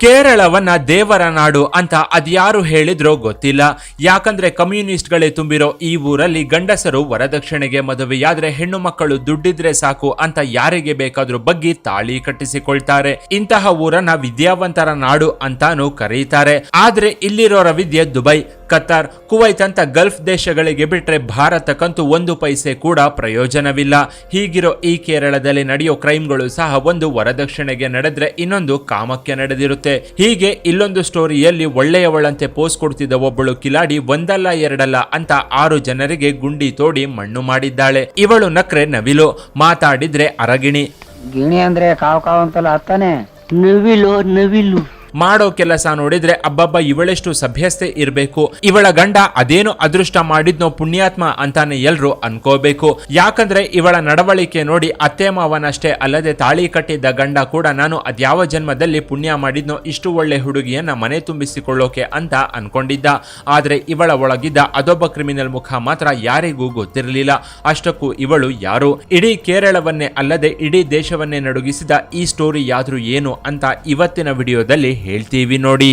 ಕೇರಳವನ್ನ ದೇವರ ನಾಡು ಅಂತ ಅದ್ಯಾರು ಹೇಳಿದ್ರೋ ಗೊತ್ತಿಲ್ಲ. ಯಾಕಂದ್ರೆ ಕಮ್ಯುನಿಸ್ಟ್ಗಳೇ ತುಂಬಿರೋ ಈ ಊರಲ್ಲಿ ಗಂಡಸರು ವರದಕ್ಷಿಣೆಗೆ ಮದುವೆಯಾದ್ರೆ ಹೆಣ್ಣು ಮಕ್ಕಳು ದುಡ್ಡಿದ್ರೆ ಸಾಕು ಅಂತ ಯಾರಿಗೆ ಬೇಕಾದ್ರೂ ಬಗ್ಗಿ ತಾಳಿ ಕಟ್ಟಿಸಿಕೊಳ್ತಾರೆ. ಇಂತಹ ಊರನ್ನ ವಿದ್ಯಾವಂತರ ನಾಡು ಅಂತಾನು ಕರೀತಾರೆ. ಆದ್ರೆ ಇಲ್ಲಿರೋರ ವಿದ್ಯೆ ದುಬೈ ಕತಾರ್ ಕುವೈತ್ ಅಂತ ಗಲ್ಫ್ ದೇಶಗಳಿಗೆ ಬಿಟ್ರೆ ಭಾರತಕ್ಕಂತೂ ಒಂದು ಪೈಸೆ ಕೂಡ ಪ್ರಯೋಜನವಿಲ್ಲ. ಹೀಗಿರೋ ಈ ಕೇರಳದಲ್ಲಿ ನಡೆಯೋ ಕ್ರೈಮ್ಗಳು ಸಹ ಒಂದು ವರದಕ್ಷಿಣೆಗೆ ನಡೆದ್ರೆ ಇನ್ನೊಂದು ಕಾಮಕ್ಕೆ ನಡೆದಿರುತ್ತೆ. ಹೀಗೆ ಇಲ್ಲೊಂದು ಸ್ಟೋರಿಯಲ್ಲಿ ಒಳ್ಳೆಯವಳಂತೆ ಪೋಸ್ಟ್ ಕೊಡ್ತಿದ್ದ ಒಬ್ಬಳು ಕಿಲಾಡಿ ಒಂದಲ್ಲ ಎರಡಲ್ಲ ಅಂತ ಆರು ಜನರಿಗೆ ಗುಂಡಿ ತೋಡಿ ಮಣ್ಣು ಮಾಡಿದ್ದಾಳೆ. ಇವಳು ನಕ್ರೆ ನವಿಲು ಮಾತಾಡಿದ್ರೆ ಅರಗಿಣಿ. ಗಿಣಿ ಅಂದ್ರೆ ಕಾವ್ ಕಾವ್ ಅಂತಲ್ಲ ಅತ್ತಾನೆ ನವಿಲು ನವಿಲು. ಮಾಡೋ ಕೆಲಸ ನೋಡಿದ್ರೆ, ಅಬ್ಬಬ್ಬ, ಇವಳೆಷ್ಟು ಸಭ್ಯಸ್ಥೆ ಇರಬೇಕು. ಇವಳ ಗಂಡ ಅದೇನು ಅದೃಷ್ಟ ಮಾಡಿದ್ನೋ ಪುಣ್ಯಾತ್ಮ ಅಂತಾನೆ ಎಲ್ರು ಅನ್ಕೋಬೇಕು. ಯಾಕಂದ್ರೆ ಇವಳ ನಡವಳಿಕೆ ನೋಡಿ ಅತ್ತೆ ಮಾವನಷ್ಟೇ ಅಲ್ಲದೆ ತಾಳಿ ಕಟ್ಟಿದ್ದ ಗಂಡ ಕೂಡ ನಾನು ಅದ್ಯಾವ ಜನ್ಮದಲ್ಲಿ ಪುಣ್ಯ ಮಾಡಿದ್ನೋ ಇಷ್ಟು ಒಳ್ಳೆ ಹುಡುಗಿಯನ್ನ ಮನೆ ತುಂಬಿಸಿಕೊಳ್ಳೋಕೆ ಅಂತ ಅನ್ಕೊಂಡಿದ್ದ. ಆದ್ರೆ ಇವಳ ಒಳಗಿದ್ದ ಅದೊಬ್ಬ ಕ್ರಿಮಿನಲ್ ಮುಖ ಮಾತ್ರ ಯಾರಿಗೂ ಗೊತ್ತಿರಲಿಲ್ಲ. ಅಷ್ಟಕ್ಕೂ ಇವಳು ಯಾರು? ಇಡೀ ಕೇರಳವನ್ನೇ ಅಲ್ಲದೆ ಇಡೀ ದೇಶವನ್ನೇ ನಡುಗಿಸಿದ ಈ ಸ್ಟೋರಿ ಯಾದ್ರೂ ಏನು ಅಂತ ಇವತ್ತಿನ ವಿಡಿಯೋದಲ್ಲಿ ಹೇಳ್ತೀವಿ ನೋಡಿ.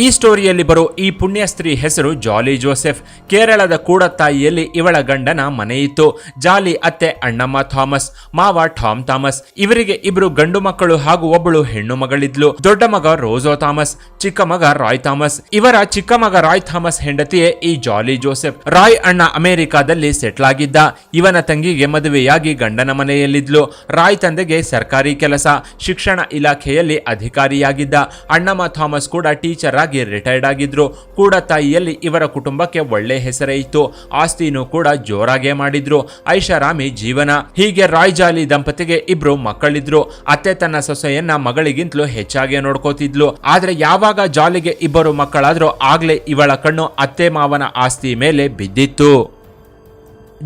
ಈ ಸ್ಟೋರಿಯಲ್ಲಿ ಬರೋ ಈ ಪುಣ್ಯ ಸ್ತ್ರೀ ಹೆಸರು ಜಾಲಿ ಜೋಸೆಫ್. ಕೇರಳದ ಕೂಡ ತಾಯಿಯಲ್ಲಿ ಇವಳ ಗಂಡನ ಮನೆಯಿತ್ತು. ಜಾಲಿ ಅತ್ತೆ ಅಣ್ಣಮ್ಮ ಥಾಮಸ್, ಮಾವ ಟಾಮ್ ಥಾಮಸ್. ಇವರಿಗೆ ಇಬ್ರು ಗಂಡು ಮಕ್ಕಳು ಹಾಗೂ ಒಬ್ಬಳು ಹೆಣ್ಣು ಮಗಳಿದ್ಲು. ದೊಡ್ಡ ಮಗ ರೋಜೋ ಥಾಮಸ್, ಚಿಕ್ಕ ಮಗ ರಾಯ್ ಥಾಮಸ್. ಇವರ ಚಿಕ್ಕ ಮಗ ರಾಯ್ ಥಾಮಸ್ ಹೆಂಡತಿಯೇ ಈ ಜಾಲಿ ಜೋಸೆಫ್. ರಾಯ್ ಅಣ್ಣ ಅಮೆರಿಕಾದಲ್ಲಿ ಸೆಟ್ಲ್ ಆಗಿದ್ದ. ಇವನ ತಂಗಿಗೆ ಮದುವೆಯಾಗಿ ಗಂಡನ ಮನೆಯಲ್ಲಿದ್ಲು. ರಾಯ್ ತಂದೆಗೆ ಸರ್ಕಾರಿ ಕೆಲಸ, ಶಿಕ್ಷಣ ಇಲಾಖೆಯಲ್ಲಿ ಅಧಿಕಾರಿಯಾಗಿದ್ದ. ಅಣ್ಣಮ್ಮ ಥಾಮಸ್ ಕೂಡ ಟೀಚರ್ ಆಗಿ ರಿಟೈರ್ಡ್ ಆಗಿದ್ರು ಕೂಡ ತಾಯಿಯಲ್ಲಿ ಇವರ ಕುಟುಂಬಕ್ಕೆ ಒಳ್ಳೆ ಹೆಸರೇ ಇತ್ತು. ಆಸ್ತಿನೂ ಕೂಡ ಜೋರಾಗೆ ಮಾಡಿದ್ರು. ಐಷಾರಾಮಿ ಜೀವನ. ಹೀಗೆ ರಾಯ್ ಜಾಲಿ ದಂಪತಿಗೆ ಇಬ್ರು ಮಕ್ಕಳಿದ್ರು. ಅತ್ತೆ ತನ್ನ ಸೊಸೆಯನ್ನ ಮಗಳಿಗಿಂತಲೂ ಹೆಚ್ಚಾಗಿ ನೋಡ್ಕೋತಿದ್ಲು. ಆದ್ರೆ ಯಾವಾಗ ಜಾಲಿಗೆ ಇಬ್ಬರು ಮಕ್ಕಳಾದ್ರೂ ಆಗ್ಲೇ ಇವಳ ಕಣ್ಣು ಅತ್ತೆ ಮಾವನ ಆಸ್ತಿ ಮೇಲೆ ಬಿದ್ದಿತ್ತು.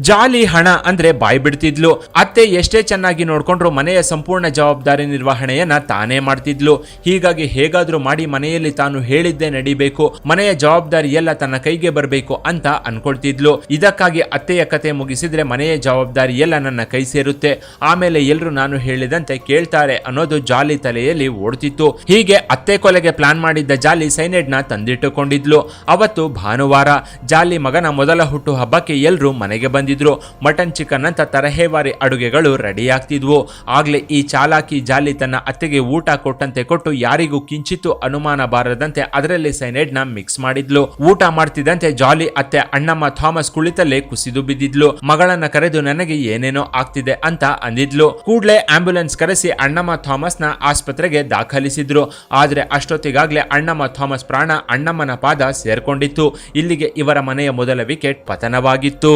ಜಾಲಿ ಹಣ ಅಂದ್ರೆ ಬಾಯಿ ಬಿಡ್ತಿದ್ಲು. ಅತ್ತೆ ಎಷ್ಟೇ ಚೆನ್ನಾಗಿ ನೋಡ್ಕೊಂಡ್ರು ಮನೆಯ ಸಂಪೂರ್ಣ ಜವಾಬ್ದಾರಿ ನಿರ್ವಹಣೆಯನ್ನ ತಾನೇ ಮಾಡ್ತಿದ್ಲು. ಹೀಗಾಗಿ ಹೇಗಾದ್ರೂ ಮಾಡಿ ಮನೆಯಲ್ಲಿ ತಾನು ಹೇಳಿದ್ದೇ ನಡಿಬೇಕು. ಮನೆಯ ಜವಾಬ್ದಾರಿ ಎಲ್ಲ ತನ್ನ ಕೈಗೆ ಬರಬೇಕು ಅಂತ ಅನ್ಕೊಳ್ತಿದ್ಲು. ಇದಕ್ಕಾಗಿ ಅತ್ತೆಯ ಕತೆ ಮುಗಿಸಿದ್ರೆ ಮನೆಯ ಜವಾಬ್ದಾರಿ ಎಲ್ಲ ನನ್ನ ಕೈ ಸೇರುತ್ತೆ. ಆಮೇಲೆ ಎಲ್ಲರೂ ನಾನು ಹೇಳಿದಂತೆ ಕೇಳ್ತಾರೆ ಅನ್ನೋದು ಜಾಲಿ ತಲೆಯಲ್ಲಿ ಓಡ್ತಿತ್ತು. ಹೀಗೆ ಅತ್ತೆ ಕೊಲೆಗೆ ಪ್ಲಾನ್ ಮಾಡಿದ್ದ ಜಾಲಿ ಸೈನೈಡ್ನ ತಂದಿಟ್ಟುಕೊಂಡಿದ್ಲು. ಅವತ್ತು ಭಾನುವಾರ ಜಾಲಿ ಮಗನ ಮೊದಲ ಹುಟ್ಟು ಹಬ್ಬಕ್ಕೆ ಎಲ್ಲರೂ ಮನೆಗೆ ಬಂದಿದ್ರು. ಮಟನ್ ಚಿಕನ್ ಅಂತ ತರಹೇವಾರಿ ಅಡುಗೆಗಳು ರೆಡಿ ಆಗ್ತಿದ್ವು. ಆಗ್ಲೇ ಈ ಚಾಲಾಕಿ ಜಾಲಿ ತನ್ನ ಅತ್ತೆಗೆ ಊಟ ಕೊಟ್ಟಂತೆ ಕೊಟ್ಟು ಯಾರಿಗೂ ಕಿಂಚಿತ್ತು ಅನುಮಾನ ಬಾರದಂತೆ ಅದರಲ್ಲಿ ಸೈನೈಡ್ನ ಮಿಕ್ಸ್ ಮಾಡಿದ್ಲು. ಊಟ ಮಾಡ್ತಿದ್ದಂತೆ ಜಾಲಿ ಅತ್ತೆ ಅಣ್ಣಮ್ಮ ಥಾಮಸ್ ಕುಳಿತಲ್ಲೇ ಕುಸಿದು ಬಿದ್ದಿದ್ಲು. ಮಗಳನ್ನ ಕರೆದು ನನಗೆ ಏನೇನೋ ಆಗ್ತಿದೆ ಅಂತ ಅಂದಿದ್ಲು. ಕೂಡಲೇ ಆಂಬ್ಯುಲೆನ್ಸ್ ಕರೆಸಿ ಅಣ್ಣಮ್ಮ ಥಾಮಸ್ನ ಆಸ್ಪತ್ರೆಗೆ ದಾಖಲಿಸಿದ್ರು. ಆದ್ರೆ ಅಷ್ಟೊತ್ತಿಗಾಗ್ಲೇ ಅಣ್ಣಮ್ಮ ಥಾಮಸ್ ಪ್ರಾಣ ಅಣ್ಣಮ್ಮನ ಪಾದ ಸೇರ್ಕೊಂಡಿತ್ತು. ಇಲ್ಲಿಗೆ ಇವರ ಮನೆಯ ಮೊದಲ ವಿಕೆಟ್ ಪತನವಾಗಿತ್ತು.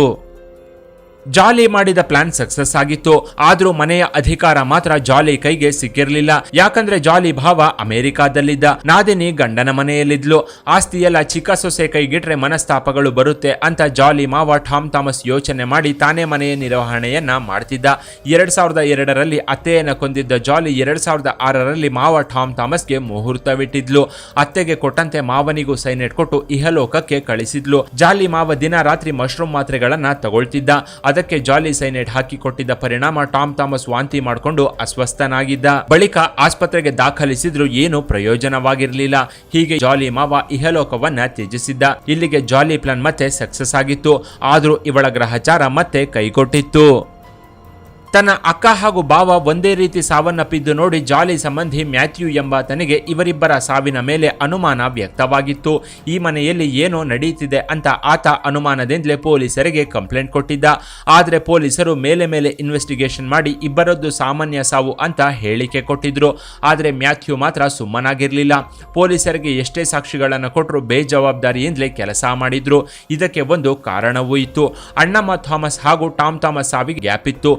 ಜಾಲಿ ಮಾಡಿದ ಪ್ಲಾನ್ ಸಕ್ಸಸ್ ಆಗಿತ್ತು. ಆದರೂ ಮನೆಯ ಅಧಿಕಾರ ಮಾತ್ರ ಜಾಲಿ ಕೈಗೆ ಸಿಕ್ಕಿರಲಿಲ್ಲ. ಯಾಕಂದ್ರೆ ಜಾಲಿ ಭಾವ ಅಮೆರಿಕಾದಲ್ಲಿದ್ದ. ನಾದಿನಿ ಗಂಡನ ಮನೆಯಲ್ಲಿದ್ಲು. ಆಸ್ತಿಯೆಲ್ಲ ಚಿಕ್ಕ ಸೊಸೆ ಕೈಗಿಟ್ರೆ ಮನಸ್ತಾಪಗಳು ಬರುತ್ತೆ ಅಂತ ಜಾಲಿ ಮಾವ ಟಾಮ್ ಥಾಮಸ್ ಯೋಚನೆ ಮಾಡಿ ತಾನೇ ಮನೆಯ ನಿರ್ವಹಣೆಯನ್ನ ಮಾಡ್ತಿದ್ದ. ಎರಡ್ ಸಾವಿರದ ಎರಡರಲ್ಲಿ ಅತ್ತೆಯನ್ನು ಕೊಂದಿದ್ದ ಜಾಲಿ ಎರಡ್ ಸಾವಿರದ ಆರರಲ್ಲಿ ಮಾವ ಟಾಮ್ ಥಾಮಸ್ಗೆ ಮುಹೂರ್ತವಿಟ್ಟಿದ್ಲು. ಅತ್ತೆಗೆ ಕೊಟ್ಟಂತೆ ಮಾವನಿಗೂ ಸೈನೆಟ್ ಕೊಟ್ಟು ಇಹಲೋಕಕ್ಕೆ ಕಳಿಸಿದ್ಲು. ಜಾಲಿ ಮಾವ ದಿನ ರಾತ್ರಿ ಮಶ್ರೂಮ್ ಮಾತ್ರೆಗಳನ್ನ ತಗೊಳ್ತಿದ್ದ. ಅದಕ್ಕೆ ಜಾಲಿ ಸೈನೈಡ್ ಹಾಕಿ ಕೊಟ್ಟಿದ್ದ ಪರಿಣಾಮ ಟಾಮ್ ಥಾಮಸ್ ವಾಂತಿ ಮಾಡಿಕೊಂಡು ಅಸ್ವಸ್ಥನಾಗಿದ್ದ. ಬಳಿಕ ಆಸ್ಪತ್ರೆಗೆ ದಾಖಲಿಸಿದ್ರು ಏನು ಪ್ರಯೋಜನವಾಗಿರಲಿಲ್ಲ. ಹೀಗೆ ಜಾಲಿ ಮಾವ ಇಹಲೋಕವನ್ನ ತ್ಯಜಿಸಿದ್ದ. ಇಲ್ಲಿಗೆ ಜಾಲಿ ಪ್ಲಾನ್ ಮತ್ತೆ ಸಕ್ಸಸ್ ಆಗಿತ್ತು. ಆದರೂ ಇವಳ ಗ್ರಹಚಾರ ಮತ್ತೆ ಕೈಕೊಟ್ಟಿತ್ತು. ತನ್ನ ಅಕ್ಕ ಹಾಗೂ ಬಾವ ಒಂದೇ ರೀತಿ ಸಾವನ್ನಪ್ಪಿದ್ದು ನೋಡಿ ಜಾಲಿ ಸಂಬಂಧಿ ಮ್ಯಾಥ್ಯೂ ಎಂಬಾತನಿಗೆ ಇವರಿಬ್ಬರ ಸಾವಿನ ಮೇಲೆ ಅನುಮಾನ ವ್ಯಕ್ತವಾಗಿತ್ತು. ಈ ಮನೆಯಲ್ಲಿ ಏನೋ ನಡೆಯುತ್ತಿದೆ ಅಂತ ಆತ ಅನುಮಾನದಿಂದಲೇ ಪೊಲೀಸರಿಗೆ ಕಂಪ್ಲೇಂಟ್ ಕೊಟ್ಟಿದ್ದ. ಆದರೆ ಪೊಲೀಸರು ಮೇಲೆ ಮೇಲೆ ಇನ್ವೆಸ್ಟಿಗೇಷನ್ ಮಾಡಿ ಇಬ್ಬರದ್ದು ಸಾಮಾನ್ಯ ಸಾವು ಅಂತ ಹೇಳಿಕೆ ಕೊಟ್ಟಿದ್ರು. ಆದರೆ ಮ್ಯಾಥ್ಯೂ ಮಾತ್ರ ಸುಮ್ಮನಾಗಿರಲಿಲ್ಲ. ಪೊಲೀಸರಿಗೆ ಎಷ್ಟೇ ಸಾಕ್ಷಿಗಳನ್ನು ಕೊಟ್ಟರು ಬೇಜವಾಬ್ದಾರಿಯಿಂದಲೇ ಕೆಲಸ ಮಾಡಿದ್ರು. ಇದಕ್ಕೆ ಒಂದು ಕಾರಣವೂ ಇತ್ತು. ಅಣ್ಣಮ್ಮ ಥಾಮಸ್ ಹಾಗೂ ಟಾಮ್ ಥಾಮಸ್ ಸಾವಿಗೆ ಗ್ಯಾಪ್ ಇತ್ತು.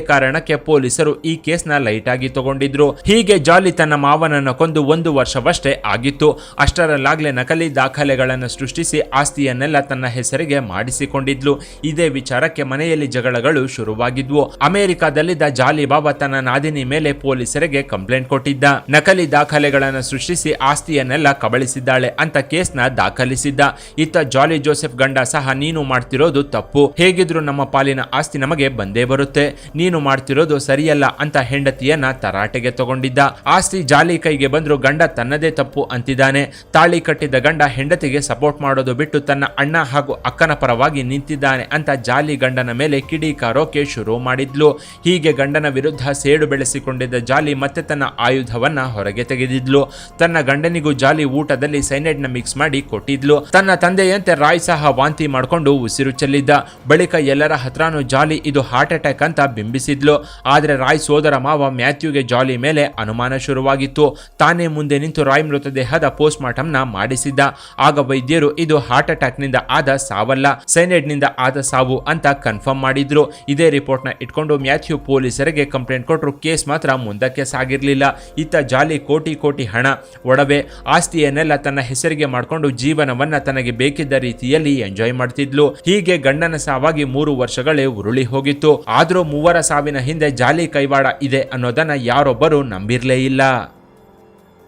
ಕಾರಣಕ್ಕೆ ಪೊಲೀಸರು ಈ ಕೇಸ್ನ ಲೈಟ್ ಆಗಿ ತಗೊಂಡಿದ್ರು. ಹೀಗೆ ಜಾಲಿ ತನ್ನ ಮಾವನನ್ನ ಕೊಂದು ಒಂದು ವರ್ಷವಷ್ಟೇ ಆಗಿತ್ತು. ಅಷ್ಟರಲ್ಲಾಗ್ಲೇ ನಕಲಿ ದಾಖಲೆಗಳನ್ನು ಸೃಷ್ಟಿಸಿ ಆಸ್ತಿಯನ್ನೆಲ್ಲ ತನ್ನ ಹೆಸರಿಗೆ ಮಾಡಿಸಿಕೊಂಡಿದ್ಲು. ಇದೇ ವಿಚಾರಕ್ಕೆ ಮನೆಯಲ್ಲಿ ಜಗಳಗಳು ಶುರುವಾಗಿದ್ವು. ಅಮೆರಿಕಾದಲ್ಲಿದ್ದ ಜಾಲಿ ಬಾಬಾ ತನ್ನ ನಾದಿನಿ ಮೇಲೆ ಪೊಲೀಸರಿಗೆ ಕಂಪ್ಲೇಂಟ್ ಕೊಟ್ಟಿದ್ದ. ನಕಲಿ ದಾಖಲೆಗಳನ್ನು ಸೃಷ್ಟಿಸಿ ಆಸ್ತಿಯನ್ನೆಲ್ಲ ಕಬಳಿಸಿದ್ದಾಳೆ ಅಂತ ಕೇಸ್ನ ದಾಖಲಿಸಿದ್ದ. ಇತ್ತ ಜಾಲಿ ಜೋಸೆಫ್ ಗಂಡ ಸಹ ನೀನು ಮಾಡ್ತಿರೋದು ತಪ್ಪು. ಹೇಗಿದ್ರು ನಮ್ಮ ಪಾಲಿನ ಆಸ್ತಿ ನಮಗೆ ಬಂದೇ ಬರುತ್ತೆ. ನೀನು ಮಾಡ್ತಿರೋದು ಸರಿಯಲ್ಲ ಅಂತ ಹೆಂಡತಿಯನ್ನ ತರಾಟೆಗೆ ತಗೊಂಡಿದ್ದ. ಆಸ್ತಿ ಜಾಲಿ ಕೈಗೆ ಬಂದ್ರು ಗಂಡ ತನ್ನದೇ ತಪ್ಪು ಅಂತಿದ್ದಾನೆ. ತಾಳಿ ಕಟ್ಟಿದ ಗಂಡ ಹೆಂಡತಿಗೆ ಸಪೋರ್ಟ್ ಮಾಡೋದು ಬಿಟ್ಟು ತನ್ನ ಅಣ್ಣ ಹಾಗೂ ಅಕ್ಕನ ಪರವಾಗಿ ನಿಂತಿದ್ದಾನೆ ಅಂತ ಜಾಲಿ ಗಂಡನ ಮೇಲೆ ಕಿಡಿಕಾರೋಕೆ ಶುರು ಮಾಡಿದ್ಲು. ಹೀಗೆ ಗಂಡನ ವಿರುದ್ಧ ಸೇಡು ಬೆಳೆಸಿಕೊಂಡಿದ್ದ ಜಾಲಿ ಮತ್ತೆ ತನ್ನ ಆಯುಧವನ್ನ ಹೊರಗೆ ತೆಗೆದಿದ್ಲು. ತನ್ನ ಗಂಡನಿಗೂ ಜಾಲಿ ಊಟದಲ್ಲಿ ಸೈನೈಡ್ನ ಮಿಕ್ಸ್ ಮಾಡಿ ಕೊಟ್ಟಿದ್ಲು. ತನ್ನ ತಂದೆಯಂತೆ ರಾಯ್ ಸಹ ವಾಂತಿ ಮಾಡ್ಕೊಂಡು ಉಸಿರು ಚೆಲ್ಲಿದ್ದ. ಬಳಿಕ ಎಲ್ಲರ ಹತ್ರನೂ ಜಾಲಿ ಇದು ಹಾರ್ಟ್ ಅಟ್ಯಾಕ್ ಅಂತ ಬಿಂಬಿಸಿದ್ಲು ಆದರೆ ರಾಯ್ ಸೋದರ ಮಾವ ಮ್ಯಾಥ್ಯೂಗೆ ಜಾಲಿ ಮೇಲೆ ಅನುಮಾನ ಶುರುವಾಗಿತ್ತು. ತಾನೇ ಮುಂದೆ ನಿಂತು ರಾಯ್ ಮೃತದೇಹದ ಪೋಸ್ಟ್ ಮಾರ್ಟಂನ ಮಾಡಿಸಿದ್ದ. ಆಗ ವೈದ್ಯರು, ಇದು ಹಾರ್ಟ್ ಅಟ್ಯಾಕ್ನಿಂದ ಆದ ಸಾವಲ್ಲ, ಸೈನೈಡ್ನಿಂದ ಆದ ಸಾವು ಅಂತ ಕನ್ಫರ್ಮ್ ಮಾಡಿದ್ರು. ಇದೇ ರಿಪೋರ್ಟ್ನ ಇಟ್ಕೊಂಡು ಮ್ಯಾಥ್ಯೂ ಪೊಲೀಸರಿಗೆ ಕಂಪ್ಲೇಂಟ್ ಕೊಟ್ಟರು ಕೇಸ್ ಮಾತ್ರ ಮುಂದಕ್ಕೆ ಸಾಗಿರ್ಲಿಲ್ಲ. ಇತ್ತ ಜಾಲಿ ಕೋಟಿ ಕೋಟಿ ಹಣ. ಒಡವೆ, ಆಸ್ತಿಯನ್ನೆಲ್ಲ ತನ್ನ ಹೆಸರಿಗೆ ಮಾಡಿಕೊಂಡು ಜೀವನವನ್ನ ತನಗೆ ಬೇಕಿದ್ದ ರೀತಿಯಲ್ಲಿ ಎಂಜಾಯ್ ಮಾಡ್ತಿದ್ಲು. ಹೀಗೆ ಗಂಡನ ಸಾವಾಗಿ ಮೂರು ವರ್ಷಗಳೇ ಉರುಳಿ ಹೋಗಿತ್ತು. ಆದರೂ ಮೂವರ ಸಾವಿನ ಹಿಂದೆ ಜಾಲಿ ಕೈವಾಡ ಇದೆ ಅನ್ನೋದನ್ನ ಯಾರೊಬ್ಬರೂ ನಂಬಿರಲೇ ಇಲ್ಲ.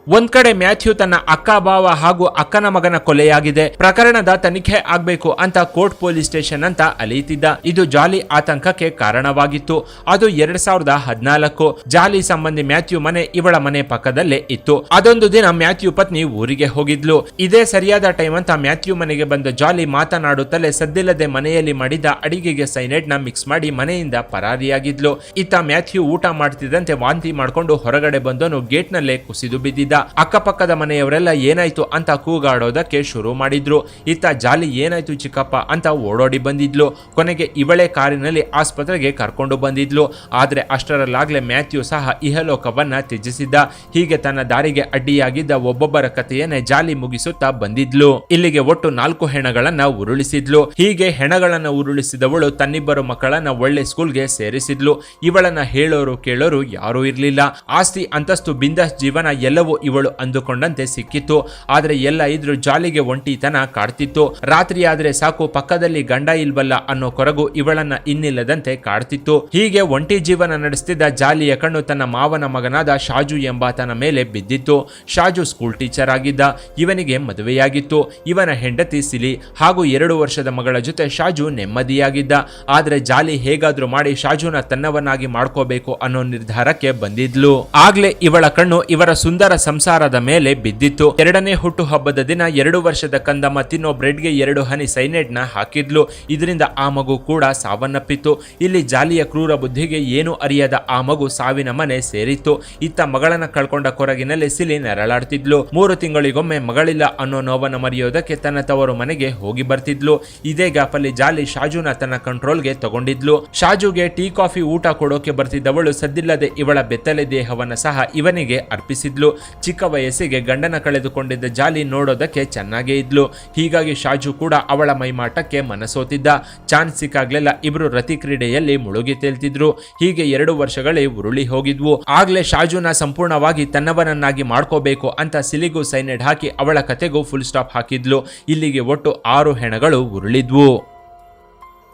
ಒಂದ್ ಕಡೆ ಮ್ಯಾಥ್ಯೂ ತನ್ನ ಅಕ್ಕ ಭಾವ ಹಾಗೂ ಅಕ್ಕನ ಮಗನ ಕೊಲೆಯಾಗಿದೆ. ಪ್ರಕರಣದ ತನಿಖೆ ಆಗ್ಬೇಕು ಅಂತ ಕೋರ್ಟ್ ಪೊಲೀಸ್ ಸ್ಟೇಷನ್ ಅಂತ ಅಲಿಯುತ್ತಿದ್ದ. ಇದು ಜಾಲಿ ಆತಂಕಕ್ಕೆ ಕಾರಣವಾಗಿತ್ತು. ಅದು ಎರಡ್ ಸಾವಿರದ ಹದಿನಾಲ್ಕು. ಜಾಲಿ ಸಂಬಂಧಿ ಮ್ಯಾಥ್ಯೂ ಮನೆ ಇವಳ ಮನೆ ಪಕ್ಕದಲ್ಲೇ ಇತ್ತು. ಅದೊಂದು ದಿನ ಮ್ಯಾಥ್ಯೂ ಪತ್ನಿ ಊರಿಗೆ ಹೋಗಿದ್ಲು. ಇದೇ ಸರಿಯಾದ ಟೈಮ್ ಅಂತ ಮ್ಯಾಥ್ಯೂ ಮನೆಗೆ ಬಂದ ಜಾಲಿ ಮಾತನಾಡುತ್ತಲೇ ಸದ್ದಿಲ್ಲದೆ ಮನೆಯಲ್ಲಿ ಮಾಡಿದ ಅಡಿಗೆಗೆ ಸೈನೈಡ್ನ ಮಿಕ್ಸ್ ಮಾಡಿ ಮನೆಯಿಂದ ಪರಾರಿಯಾಗಿದ್ಲು. ಇತ್ತ ಮ್ಯಾಥ್ಯೂ ಊಟ ಮಾಡ್ತಿದ್ದಂತೆ ವಾಂತಿ ಮಾಡ್ಕೊಂಡು ಹೊರಗಡೆ ಬಂದನು ಗೇಟ್ ನಲ್ಲೇ ಕುಸಿದು ಬಿದ್ದಿದ್ದ. ಅಕ್ಕಪಕ್ಕದ ಮನೆಯವರೆಲ್ಲ ಏನಾಯ್ತು ಅಂತ ಕೂಗಾಡೋದಕ್ಕೆ ಶುರು ಮಾಡಿದ್ರು. ಇತ್ತ ಜಾಲಿ ಏನಾಯ್ತು ಚಿಕ್ಕಪ್ಪ ಅಂತ ಓಡೋಡಿ ಬಂದಿದ್ಲು. ಕೊನೆಗೆ ಇವಳೆ ಕಾರಿನಲ್ಲಿ ಆಸ್ಪತ್ರೆಗೆ ಕರ್ಕೊಂಡು ಬಂದಿದ್ಲು. ಆದ್ರೆ ಅಷ್ಟರಲ್ಲಾಗ್ಲೇ ಮ್ಯಾಥ್ಯೂ ಸಹ ಇಹಲೋಕವನ್ನ ತ್ಯಜಿಸಿದ್ದ. ಹೀಗೆ ತನ್ನ ದಾರಿಗೆ ಅಡ್ಡಿಯಾಗಿದ್ದ ಒಬ್ಬೊಬ್ಬರ ಕಥೆಯನ್ನೇ ಜಾಲಿ ಮುಗಿಸುತ್ತಾ ಬಂದಿದ್ಲು. ಇಲ್ಲಿಗೆ ಒಟ್ಟು ನಾಲ್ಕು ಹೆಣಗಳನ್ನ ಉರುಳಿಸಿದ್ಲು. ಹೀಗೆ ಹೆಣಗಳನ್ನ ಉರುಳಿಸಿದವಳು ತನ್ನಿಬ್ಬರು ಮಕ್ಕಳನ್ನ ಒಳ್ಳೆ ಸ್ಕೂಲ್ಗೆ ಸೇರಿಸಿದ್ಲು. ಇವಳನ್ನ ಹೇಳೋರು ಕೇಳೋರು ಯಾರೂ ಇರಲಿಲ್ಲ. ಆಸ್ತಿ, ಅಂತಸ್ತು, ಬಿಂದಾಸ್ ಜೀವನ ಎಲ್ಲವೂ ಇವಳು ಅಂದುಕೊಂಡಂತೆ ಸಿಕ್ಕಿತ್ತು ಆದ್ರೆ ಎಲ್ಲ ಇದ್ರೂ ಜಾಲಿಗೆ ಒಂಟಿತನ ಕಾಡ್ತಿತ್ತು. ರಾತ್ರಿ ಆದ್ರೆ ಸಾಕು ಪಕ್ಕದಲ್ಲಿ ಗಂಡ ಇಲ್ವಲ್ಲ ಅನ್ನೋ ಕೊರಗು ಇವಳನ್ನ ಇನ್ನಿಲ್ಲದಂತೆ ಕಾಡ್ತಿತ್ತು. ಹೀಗೆ ಒಂಟಿ ಜೀವನ ನಡೆಸ್ತಿದ್ದ ಜಾಲಿಯ ಕಣ್ಣು ತನ್ನ ಮಾವನ ಮಗನಾದ ಶಾಜು ಎಂಬಾತನ ಮೇಲೆ ಬಿದ್ದಿತ್ತು. ಶಾಜು ಸ್ಕೂಲ್ ಟೀಚರ್ ಆಗಿದ್ದ. ಇವನಿಗೆ ಮದುವೆಯಾಗಿತ್ತು. ಇವನ ಹೆಂಡತಿ ಸಿಲಿ ಹಾಗೂ ಎರಡು ವರ್ಷದ ಮಗಳ ಜೊತೆ ಶಾಜು ನೆಮ್ಮದಿಯಾಗಿದ್ದ. ಆದ್ರೆ ಜಾಲಿ ಹೇಗಾದ್ರೂ ಮಾಡಿ ಶಾಜುನ ತನ್ನವನ್ನಾಗಿ ಮಾಡ್ಕೋಬೇಕು ಅನ್ನೋ ನಿರ್ಧಾರಕ್ಕೆ ಬಂದಿದ್ಲು. ಆಗ್ಲೇ ಇವಳ ಕಣ್ಣು ಇವರ ಸುಂದರ ಸಂಸಾರದ ಮೇಲೆ ಬಿದ್ದಿತ್ತು. ಎರಡನೇ ಹುಟ್ಟು ಹಬ್ಬದ ದಿನ ಎರಡು ವರ್ಷದ ಕಂದಮ್ಮ ತಿನ್ನೋ ಬ್ರೆಡ್ಗೆ ಎರಡು ಹನಿ ಸೈನೈಡ್ನ ಹಾಕಿದ್ಲು. ಇದರಿಂದ ಆ ಮಗು ಕೂಡ ಸಾವನ್ನಪ್ಪಿತ್ತು. ಇಲ್ಲಿ ಜಾಲಿಯ ಕ್ರೂರ ಬುದ್ಧಿಗೆ ಏನು ಅರಿಯದ ಆ ಮಗು ಸಾವಿನ ಮನೆ ಸೇರಿತ್ತು. ಇತ್ತ ಮಗಳನ್ನ ಕಳ್ಕೊಂಡ ಕೊರಗಿನಲ್ಲಿ ಸಿಲಿ ನರಳಾಡ್ತಿದ್ಲು. ಮೂರು ತಿಂಗಳಿಗೊಮ್ಮೆ ಮಗಳಿಲ್ಲ ಅನ್ನೋ ನೋವನ್ನು ಮರೆಯೋದಕ್ಕೆ ತನ್ನ ತವರು ಮನೆಗೆ ಹೋಗಿ ಬರ್ತಿದ್ಲು. ಇದೇ ಗ್ಯಾಪಲ್ಲಿ ಜಾಲಿ ಶಾಜುನ ತನ್ನ ಕಂಟ್ರೋಲ್ಗೆ ತಗೊಂಡಿದ್ಲು. ಶಾಜುಗೆ ಟೀ, ಕಾಫಿ, ಊಟ ಕೊಡೋಕೆ ಬರ್ತಿದ್ದವಳು ಸದ್ದಿಲ್ಲದೆ ಇವಳ ಬೆತ್ತಲೆ ದೇಹವನ್ನ ಸಹ ಇವನಿಗೆ ಅರ್ಪಿಸಿದ್ಲು. ಚಿಕ್ಕ ವಯಸ್ಸಿಗೆ ಗಂಡನ ಕಳೆದುಕೊಂಡಿದ್ದ ಜಾಲಿ ನೋಡೋದಕ್ಕೆ ಚೆನ್ನಾಗೇ ಇದ್ಲು. ಹೀಗಾಗಿ ಶಾಜು ಕೂಡ ಅವಳ ಮೈಮಾಟಕ್ಕೆ ಮನಸೋತಿದ್ದ. ಚಾನ್ಸ್ ಸಿಕ್ಕಾಗ್ಲೆಲ್ಲ ಇಬ್ರು ರತಿ ಕ್ರೀಡೆಯಲ್ಲಿ ಮುಳುಗಿ ತೇಲ್ತಿದ್ರು. ಹೀಗೆ ಎರಡು ವರ್ಷಗಳೇ ಉರುಳಿ ಹೋಗಿದ್ವು. ಆಗ್ಲೇ ಶಾಜುನ ಸಂಪೂರ್ಣವಾಗಿ ತನ್ನವನನ್ನಾಗಿ ಮಾಡ್ಕೋಬೇಕು ಅಂತ ಸಿಲಿಗೂ ಸೈನೆಡ್ ಹಾಕಿ ಅವಳ ಕತೆಗೂ ಫುಲ್ ಸ್ಟಾಪ್ ಹಾಕಿದ್ಲು. ಇಲ್ಲಿಗೆ ಒಟ್ಟು ಆರು ಹೆಣಗಳು ಉರುಳಿದ್ವು.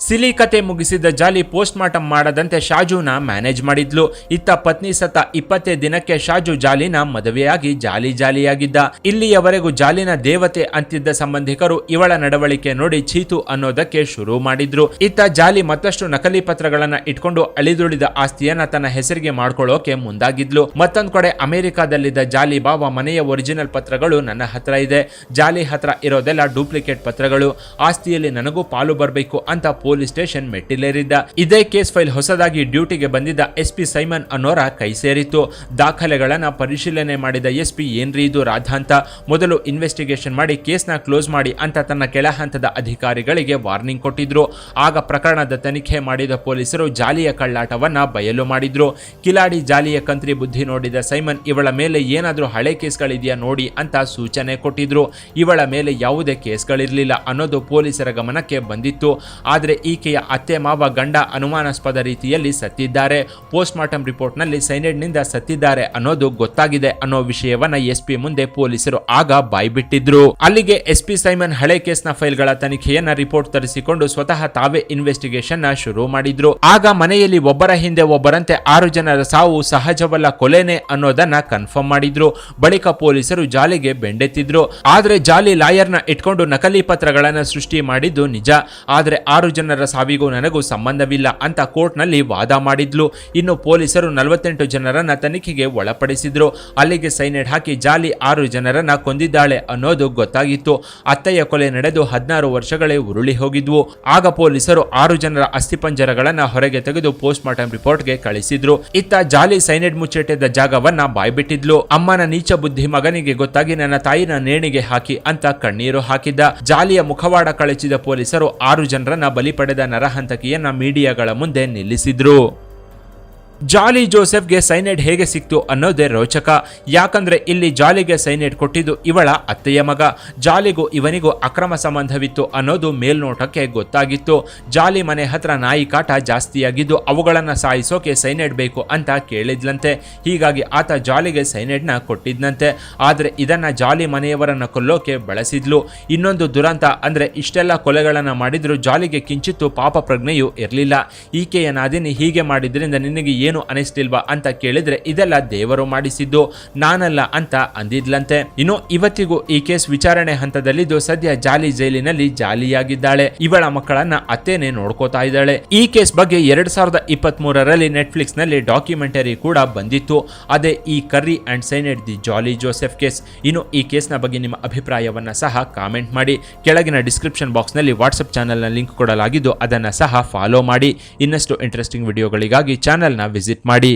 ಸಿಲಿ ಕತೆ ಮುಗಿಸಿದ ಜಾಲಿ ಪೋಸ್ಟ್ ಮಾರ್ಟಮ್ ಮಾಡದಂತೆ ಶಾಜುನ ಮ್ಯಾನೇಜ್ ಮಾಡಿದ್ಲು. ಇತ್ತ ಪತ್ನಿ ಸತ ಇಪ್ಪತ್ತೇ ದಿನಕ್ಕೆ ಶಾಜು ಜಾಲಿನ ಮದುವೆಯಾಗಿ ಜಾಲಿ ಜಾಲಿಯಾಗಿದ್ದ. ಇಲ್ಲಿಯವರೆಗೂ ಜಾಲಿನ ದೇವತೆ ಅಂತಿದ್ದ ಸಂಬಂಧಿಕರು ಇವಳ ನಡವಳಿಕೆ ನೋಡಿ ಚೀತು ಅನ್ನೋದಕ್ಕೆ ಶುರು ಮಾಡಿದ್ರು. ಇತ್ತ ಜಾಲಿ ಮತ್ತಷ್ಟು ನಕಲಿ ಪತ್ರಗಳನ್ನ ಇಟ್ಕೊಂಡು ಅಳಿದುಳಿದ ಆಸ್ತಿಯನ್ನ ತನ್ನ ಹೆಸರಿಗೆ ಮಾಡ್ಕೊಳ್ಳೋಕೆ ಮುಂದಾಗಿದ್ಲು. ಮತ್ತೊಂದ್ ಕಡೆ ಅಮೆರಿಕಾದಲ್ಲಿದ್ದ ಜಾಲಿ ಬಾವ ಮನೆಯ ಒರಿಜಿನಲ್ ಪತ್ರಗಳು ನನ್ನ ಹತ್ರ ಇದೆ. ಜಾಲಿ ಹತ್ರ ಇರೋದೆಲ್ಲ ಡೂಪ್ಲಿಕೇಟ್ ಪತ್ರಗಳು. ಆಸ್ತಿಯಲ್ಲಿ ನನಗೂ ಪಾಲು ಬರಬೇಕು ಅಂತ ಪೊಲೀಸ್ ಸ್ಟೇಷನ್ ಮೆಟ್ಟಿಲೇರಿದ್ದ. ಇದೇ ಕೇಸ್ ಫೈಲ್ ಹೊಸದಾಗಿ ಡ್ಯೂಟಿಗೆ ಬಂದಿದ್ದ ಎಸ್ಪಿ ಸೈಮನ್ ಅನ್ನೋರ ಕೈ ಸೇರಿತ್ತು. ದಾಖಲೆಗಳನ್ನು ಪರಿಶೀಲನೆ ಮಾಡಿದ ಎಸ್ಪಿ, ಏನ್ರಿ ಇದು ರಾಧಾಂತ ಮೊದಲು ಇನ್ವೆಸ್ಟಿಗೇಷನ್ ಮಾಡಿ ಕೇಸ್ನ ಕ್ಲೋಸ್ ಮಾಡಿ ಅಂತ ತನ್ನ ಕೆಳ ಹಂತದ ಅಧಿಕಾರಿಗಳಿಗೆ ವಾರ್ನಿಂಗ್ ಕೊಟ್ಟಿದ್ರು. ಆಗ ಪ್ರಕರಣದ ತನಿಖೆ ಮಾಡಿದ ಪೊಲೀಸರು ಜಾಲಿಯ ಕಳ್ಳಾಟವನ್ನ ಬಯಲು ಮಾಡಿದ್ರು. ಕಿಲಾಡಿ ಜಾಲಿಯ ಕಂತ್ರಿ ಬುದ್ಧಿ ನೋಡಿದ ಸೈಮನ್, ಇವಳ ಮೇಲೆ ಏನಾದರೂ ಹಳೆ ಕೇಸ್ಗಳಿದೆಯಾ ನೋಡಿ ಅಂತ ಸೂಚನೆ ಕೊಟ್ಟಿದ್ರು. ಇವಳ ಮೇಲೆ ಯಾವುದೇ ಕೇಸ್ಗಳಿರಲಿಲ್ಲ ಅನ್ನೋದು ಪೊಲೀಸರ ಗಮನಕ್ಕೆ ಬಂದಿತ್ತು. ಆದರೆ ಈಕೆಯ ಅತ್ತೆ ಮಾವ ಗಂಡ ಅನುಮಾನಾಸ್ಪದ ರೀತಿಯಲ್ಲಿ ಸತ್ತಿದ್ದಾರೆ. ಪೋಸ್ಟ್ ಮಾರ್ಟಮ್ ರಿಪೋರ್ಟ್ನಲ್ಲಿ ಸೈನೈಡ್ನಿಂದ ಸತ್ತಿದ್ದಾರೆ ಅನ್ನೋದು ಗೊತ್ತಾಗಿದೆ ಅನ್ನೋ ವಿಷಯವನ್ನ ಎಸ್ಪಿ ಮುಂದೆ ಪೊಲೀಸರು ಆಗ ಬಾಯ್ಬಿಟ್ಟಿದ್ರು. ಅಲ್ಲಿಗೆ ಎಸ್ಪಿ ಸೈಮನ್ ಹಳೆ ಕೇಸ್ನ ಫೈಲ್ಗಳ ತನಿಖೆಯನ್ನ ರಿಪೋರ್ಟ್ ತರಿಸಿಕೊಂಡು ಸ್ವತಃ ತಾವೇ ಇನ್ವೆಸ್ಟಿಗೇಷನ್ನ ಶುರು ಮಾಡಿದ್ರು. ಆಗ ಮನೆಯಲ್ಲಿ ಒಬ್ಬರ ಹಿಂದೆ ಒಬ್ಬರಂತೆ ಆರು ಜನರ ಸಾವು ಸಹಜವಲ್ಲ ಕೊಲೆನೆ ಅನ್ನೋದನ್ನ ಕನ್ಫರ್ಮ್ ಮಾಡಿದ್ರು. ಬಳಿಕ ಪೊಲೀಸರು ಜಾಲಿಗೆ ಬೆಂಡೆತ್ತಿದ್ರು. ಆದ್ರೆ ಜಾಲಿ ಲಾಯರ್ನ ಇಟ್ಕೊಂಡು ನಕಲಿ ಪತ್ರಗಳನ್ನ ಸೃಷ್ಟಿ ಮಾಡಿದ್ದು ನಿಜ. ಆದ್ರೆ ಆರು ಜನ ಜನರ ಸಾವಿಗೂ ನನಗೂ ಸಂಬಂಧವಿಲ್ಲ ಅಂತ ಕೋರ್ಟ್ನಲ್ಲಿ ವಾದ ಮಾಡಿದ್ಲು. ಇನ್ನು ಪೊಲೀಸರು ನಲವತ್ತೆಂಟು ಜನರನ್ನ ತನಿಖೆಗೆ ಒಳಪಡಿಸಿದ್ರು. ಅಲ್ಲಿಗೆ ಸೈನೈಡ್ ಹಾಕಿ ಜಾಲಿ ಆರು ಜನರನ್ನ ಕೊಂದಿದ್ದಾಳೆ ಅನ್ನೋದು ಗೊತ್ತಾಗಿತ್ತು. ಅತ್ತೆಯ ಕೊಲೆ ನಡೆದು ಹದಿನಾರು ವರ್ಷಗಳೇ ಉರುಳಿ ಹೋಗಿದ್ವು. ಆಗ ಪೊಲೀಸರು ಆರು ಜನರ ಅಸ್ಥಿಪಂಜರಗಳನ್ನ ಹೊರಗೆ ತೆಗೆದು ಪೋಸ್ಟ್ ಮಾರ್ಟಂ ರಿಪೋರ್ಟ್ಗೆ ಕಳಿಸಿದ್ರು. ಇತ್ತ ಜಾಲಿ ಸೈನೈಡ್ ಮುಚ್ಚಿಟ್ಟಿದ್ದ ಜಾಗವನ್ನ ಬಾಯ್ಬಿಟ್ಟಿದ್ಲು. ಅಮ್ಮನ ನೀಚ ಬುದ್ಧಿ ಮಗನಿಗೆ ಗೊತ್ತಾಗಿ ನನ್ನ ತಾಯಿನ ನೇಣಿಗೆ ಹಾಕಿ ಅಂತ ಕಣ್ಣೀರು ಹಾಕಿದ್ದ. ಜಾಲಿಯ ಮುಖವಾಡ ಕಳಚಿದ ಪೊಲೀಸರು ಆರು ಜನರನ್ನ ಬಲಿ ಪಡೆದ ನರಹಂತಕಿಯನ್ನ ಮೀಡಿಯಾಗಳ ಮುಂದೆ ನಿಲ್ಲಿಸಿದ್ರು. ಜಾಲಿ ಜೋಸೆಫ್ಗೆ ಸೈನೈಡ್ ಹೇಗೆ ಸಿಕ್ತು ಅನ್ನೋದೇ ರೋಚಕ. ಯಾಕಂದ್ರೆ ಇಲ್ಲಿ ಜಾಲಿಗೆ ಸೈನೈಡ್ ಕೊಟ್ಟಿದ್ದು ಇವಳ ಅತ್ತೆಯ ಮಗ. ಜಾಲಿಗೂ ಇವನಿಗೂ ಅಕ್ರಮ ಸಂಬಂಧವಿತ್ತು ಅನ್ನೋದು ಮೇಲ್ನೋಟಕ್ಕೆ ಗೊತ್ತಾಗಿತ್ತು. ಜಾಲಿ ಮನೆ ಹತ್ರ ನಾಯಿ ಕಾಟ ಜಾಸ್ತಿಯಾಗಿದ್ದು ಅವುಗಳನ್ನು ಸಾಯಿಸೋಕೆ ಸೈನೈಡ್ ಬೇಕು ಅಂತ ಕೇಳಿದ್ಲಂತೆ. ಹೀಗಾಗಿ ಆತ ಜಾಲಿಗೆ ಸೈನೈಡ್ನ ಕೊಟ್ಟಿದ್ನಂತೆ. ಆದರೆ ಇದನ್ನ ಜಾಲಿ ಮನೆಯವರನ್ನ ಕೊಲ್ಲೋಕೆ ಬಳಸಿದ್ಲು. ಇನ್ನೊಂದು ದುರಂತ ಅಂದ್ರೆ ಇಷ್ಟೆಲ್ಲ ಕೊಲೆಗಳನ್ನು ಮಾಡಿದ್ರು ಜಾಲಿಗೆ ಕಿಂಚಿತ್ತು ಪಾಪ ಪ್ರಜ್ಞೆಯೂ ಇರಲಿಲ್ಲ. ಈಕೆಯ ನಾದಿನಿ ಹೀಗೆ ಮಾಡಿದ್ರಿಂದ ನಿನಗೆ ಅನಿಸ್ತಿಲ್ವಾ ಅಂತ ಕೇಳಿದ್ರೆ ಇದೆಲ್ಲ ದೇವರು ಮಾಡಿಸಿದ್ದು ನಾನಲ್ಲ ಅಂತ ಅಂದಿದ್ಲಂತೆ. ಇನ್ನು ಇವತ್ತಿಗೂ ಈ ಕೇಸ್ ವಿಚಾರಣೆ ಹಂತದಲ್ಲಿದ್ದು ಸದ್ಯ ಜಾಲಿ ಜೈಲಿನಲ್ಲಿ ಜಾಲಿಯಾಗಿದ್ದಾಳೆ. ಇವಳ ಮಕ್ಕಳನ್ನ ಅತ್ತೇನೆ ನೋಡ್ಕೋತಾ ಇದ್ದಾಳೆ. ಈ ಕೇಸ್ ಬಗ್ಗೆ ಎರಡ್ ಸಾವಿರದ ಇಪ್ಪತ್ತ್ ಮೂರರಲ್ಲಿ ನೆಟ್ಫ್ಲಿಕ್ಸ್ನಲ್ಲಿ ಡಾಕ್ಯುಮೆಂಟರಿ ಕೂಡ ಬಂದಿತ್ತು. ಅದೇ ಈ curry and cyanide the Jolly Joseph case. ಇನ್ನು ಈ ಕೇಸ್ನ ಬಗ್ಗೆ ನಿಮ್ಮ ಅಭಿಪ್ರಾಯವನ್ನ ಸಹ ಕಾಮೆಂಟ್ ಮಾಡಿ. ಕೆಳಗಿನ ಡಿಸ್ಕ್ರಿಪ್ಷನ್ ಬಾಕ್ಸ್ನಲ್ಲಿ ವಾಟ್ಸಪ್ನ ಲಿಂಕ್ ಕೊಡಲಾಗಿದ್ದು ಅದನ್ನ ಸಹ ಫಾಲೋ ಮಾಡಿ. ಇನ್ನಷ್ಟು ಇಂಟ್ರೆಸ್ಟಿಂಗ್ ವಿಡಿಯೋಗಳಿಗಾಗಿ ಚಾನಲ್ನ ವಿಸಿಟ್ ಮಾಡಿ